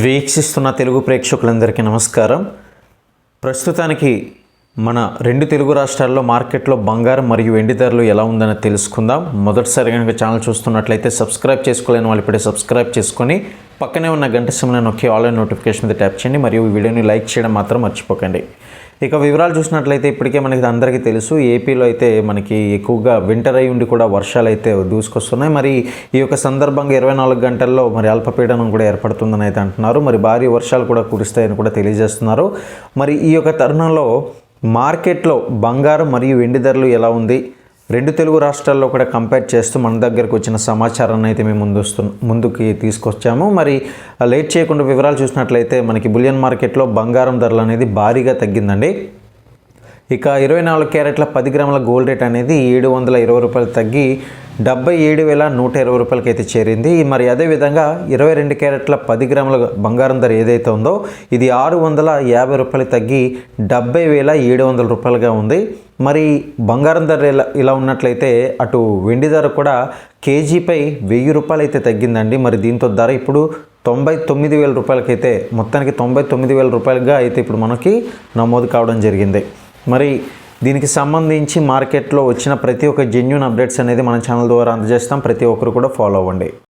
వీక్షిస్తున్న తెలుగు ప్రేక్షకులందరికీ నమస్కారం. ప్రస్తుతానికి మన రెండు తెలుగు రాష్ట్రాల్లో మార్కెట్లో బంగారం మరియు వెండి ధరలు ఎలా ఉందని తెలుసుకుందాం. మొదటిసారి కనుక ఛానల్ చూస్తున్నట్లయితే సబ్స్క్రైబ్ చేసుకోలేని వాళ్ళు ఇప్పుడే సబ్స్క్రైబ్ చేసుకొని పక్కనే ఉన్న గంట సిమ్లో నొక్కి ఆన్లైన్ నోటిఫికేషన్ మీద ట్యాప్ చేయండి మరియు ఈ వీడియోని లైక్ చేయడం మాత్రం మర్చిపోకండి. ఇక వివరాలు చూసినట్లయితే ఇప్పటికే మనకి అందరికీ తెలుసు. ఏపీలో అయితే మనకి ఎక్కువగా వింటర్ అయి ఉండి కూడా వర్షాలు అయితే దూసుకొస్తున్నాయి. మరి ఈ యొక్క సందర్భంగా ఇరవై నాలుగు గంటల్లో మరి అల్పపీడనం కూడా ఏర్పడుతుందని అయితే అంటున్నారు. మరి భారీ వర్షాలు కూడా కురుస్తాయని కూడా తెలియజేస్తున్నారు. మరి ఈ యొక్క తరుణంలో మార్కెట్లో బంగారం మరియు వెండి ధరలు ఎలా ఉంది? రెండు తెలుగు రాష్ట్రాల్లో కూడా కంపేర్ చేస్తూ మన దగ్గరకు వచ్చిన సమాచారాన్ని అయితే మేము ముందు ముందుకి తీసుకొచ్చాము. మరి లేట్ చేయకుండా వివరాలు చూసినట్లయితే మనకి బులియన్ మార్కెట్లో బంగారం ధరలు అనేది భారీగా తగ్గిందండి. ఇక ఇరవై నాలుగు క్యారెట్ల పది గ్రాముల గోల్డ్ రేట్ అనేది ఏడు వందల ఇరవై రూపాయలు తగ్గి డెబ్బై ఏడు వేల నూట ఇరవై రూపాయలకి అయితే చేరింది. మరి అదేవిధంగా ఇరవై రెండు క్యారెట్ల పది గ్రాముల బంగారం ధర ఏదైతే ఉందో ఇది ఆరు వందల యాభై రూపాయలు తగ్గి డెబ్బై వేల ఏడు వందల రూపాయలుగా ఉంది. మరి బంగారం ధర ఇలా ఇలా ఉన్నట్లయితే అటు వెండి ధర కూడా కేజీపై వెయ్యి రూపాయలు అయితే తగ్గిందండి. మరి దీంతో ధర ఇప్పుడు తొంభై తొమ్మిది వేల రూపాయలకైతే మొత్తానికి తొంభై తొమ్మిది వేల రూపాయలుగా అయితే ఇప్పుడు మనకి నమోదు కావడం జరిగింది. మరి దీనికి సంబంధించి మార్కెట్లో వచ్చిన ప్రతి ఒక్క జెన్యున్ అప్డేట్స్ అనేది మన ఛానల్ ద్వారా అందజేస్తాం. ప్రతి ఒక్కరు కూడా ఫాలో అవ్వండి.